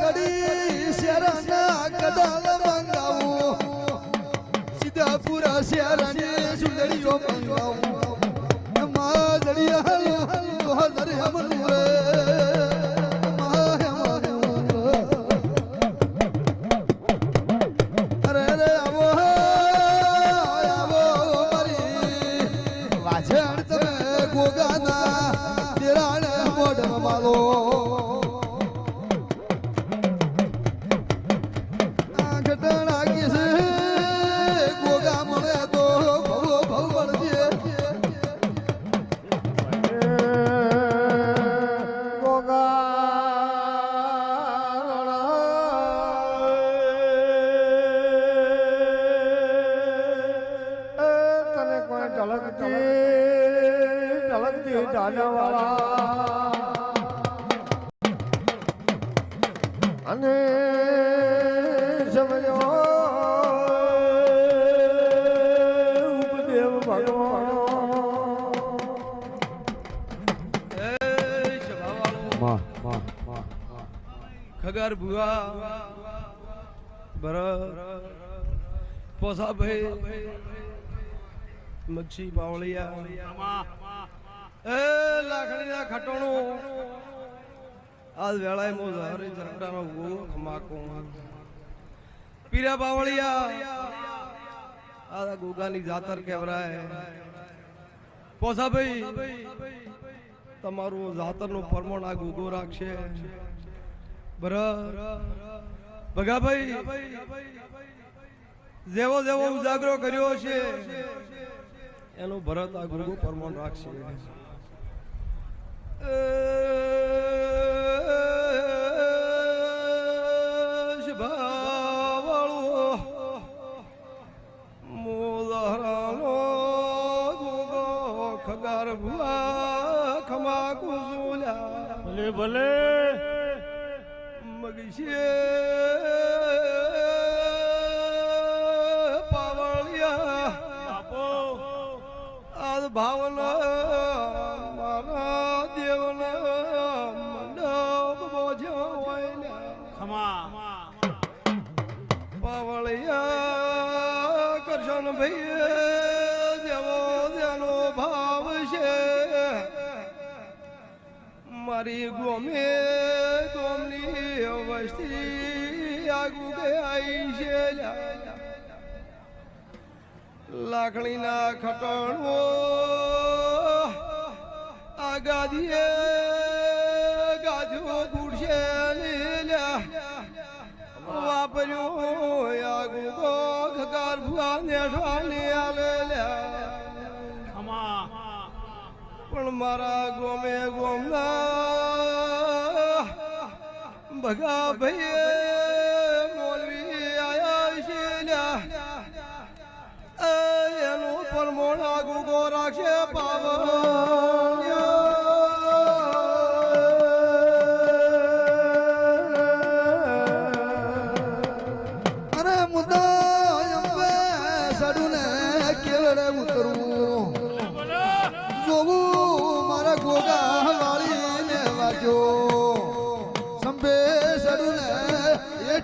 કડી શેરાના કડાલ મંગાવું. સીધાપુરા શેરાની સુંદરીઓ મંગાવું. માજડીયા હાલો, તો હજર હમનું રે ગોગાના દેરાણે મોઢમાં માલો અને સમજો ઉપદેવ ખગર ભુવા બર પોસા ભાઈ મચ્છી પાવળિયા એ લાખણીના ખટોણું. આજ વેળાએ મો પીરા પાવળિયા આ ગોગાની જાતર કેવરાય પોસાભાઈ તમારું જાતરનું પરમણ આ ગુગો રાખશે. બરાબર ભગાભાઈ જેવો જેવો ઉજાગરો કર્યો છે, એનું ભરત આ ગુરુ પરમણ રાખશે શભાવાળો મોદહરાનો ગુગો ખગાર ભુવા ખમા કુસુલ્યા ભલે ભલે મગીશે પાવળિયા બાપો આ ભાવના કરશન ભાઈ જેવો જેનો ભાવ છે. મારી ગોમે ગોમની વસ્તી આગુ ગઈ છે. લાકડીના ખટણો આ ગાદીએ ગાજો ગુડશે વાપર્યો આગુ ગોખ પણ મારા ગોમે ગોમના ભગા ભાઈ મોલવી આયા છે. પણ એનું પરમોણ આગુ ગો રાખશે પાવ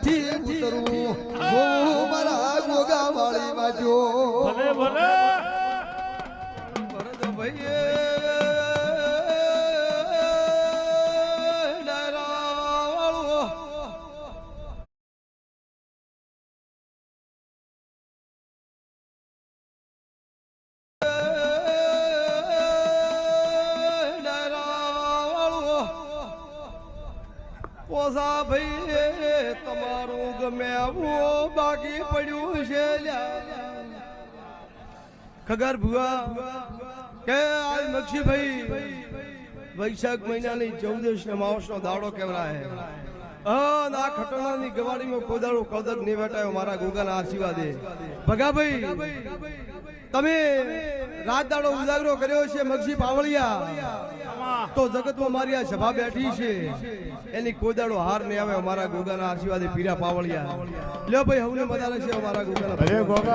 એઠી ઉતરવું જોવું મારા ગોગા ભલે ભલે. ભરત ભાઈએ પોસા ભાઈ તમારું ગમે આવું બાકી પડ્યું છે ખગર ભુવા કે આજ મક્ષીભાઈ વૈશાખ મહિનાની ચૌદશ ને માવસ નો દાડો કેવરાય ના ખટોણાની ગવાડીમાં કોદાળો કૌદક નિવેટાયો વેટાયો મારા ગોગાના આશીર્વાદે. ભગાભાઈ, તમે રાત દાડો ઉજાગરો કર્યો છે મગજી પાવળિયા. તો જગતમાં મારી આ સભા બેઠી છે. એની કોદાળો હાર નહીં આવે અમારા ગોગાના આશીર્વાદે પીરા પાવળિયા. લ્યો ભાઈ હવને મજા છે અમારા ગોગાના ગોગા.